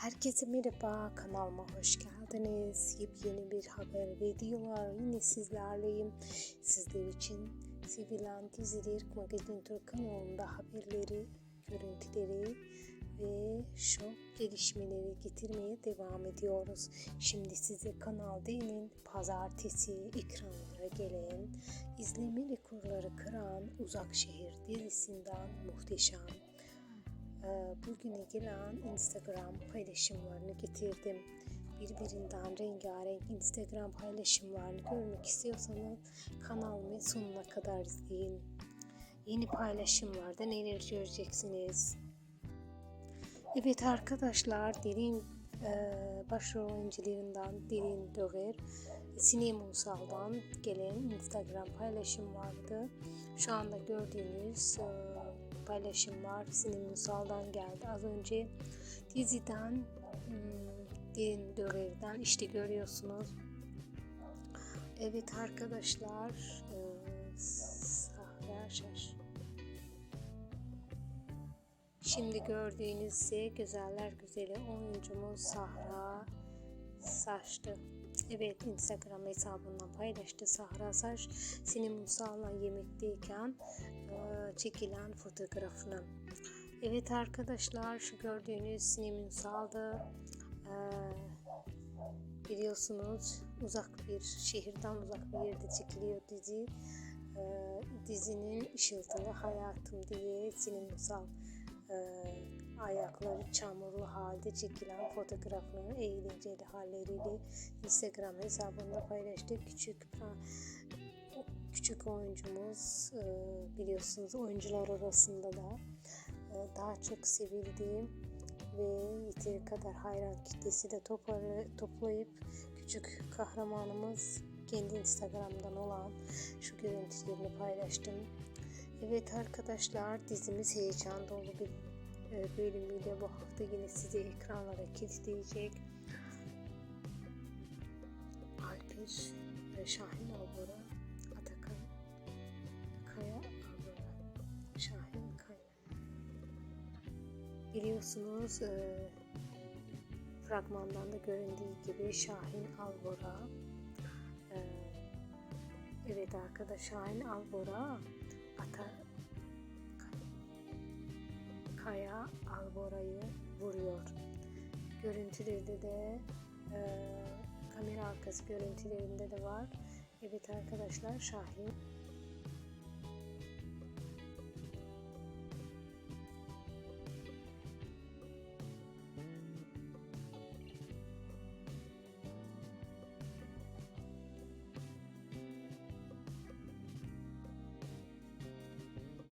Herkese merhaba, kanalıma hoş geldiniz. Yepyeni bir haber videolar yine sizlerleyim. Sizler için sevilen diziler Magazin Türk kanalında haberleri, görüntüleri ve şok gelişmeleri getirmeye devam ediyoruz. Şimdi size Kanal D'nin pazartesi ekranlara gelen izleme rekorları kıran Uzak Şehir dizisinden muhteşem bugüne gelen Instagram paylaşımlarını getirdim. Birbirinden rengarenk Instagram paylaşımlarını görmek istiyorsanız kanalımı sonuna kadar izleyin. Yeni paylaşımlarda neler göreceksiniz? Evet arkadaşlar Derin e, başrol oyuncularından Derin Döger Sinem Unsal'dan gelen Instagram paylaşım vardı. Şu anda gördüğünüz e, paylaşımlar Sinem Unsal'dan geldi. Az önce diziden hmm, Derin Döger'den işte görüyorsunuz. Evet arkadaşlar e, Sahra Şaş Şimdi gördüğünüz ise güzeller güzeli oyuncumuz Sahra Saçtı. Evet Instagram hesabından paylaştı Sahra Saç Sinem Unsal'la yemekteyken e, çekilen fotoğrafını. Evet arkadaşlar şu gördüğünüz Sinem Unsal'da e, biliyorsunuz uzak bir şehirden uzak bir yerde çekiliyor dizi. E, dizinin ışıltılı hayatım diye Sinem Unsal e, ayakları çamurlu halde çekilen fotoğraflarını eğlenceli halleriyle Instagram hesabında paylaştı. Küçük küçük oyuncumuz e, biliyorsunuz oyuncular arasında da e, daha çok sevildiği ve yeteri kadar hayran kitlesi de toplayıp küçük kahramanımız kendi Instagram'dan olan şu görüntülerini paylaştım. Evet arkadaşlar dizimiz heyecan dolu bir bölümüyle bu hafta yine sizi ekranlara kilitleyecek. Alper ve Şahin Albora, Atakan Kaya Albora, Şahin Kaya. Biliyorsunuz e, fragmandan da göründüğü gibi Şahin Albora e, Evet arkadaş Şahin Albora Kaya Albora'yı vuruyor. Görüntülerde de e, kamera arkası görüntülerinde de var. Evet arkadaşlar Şahin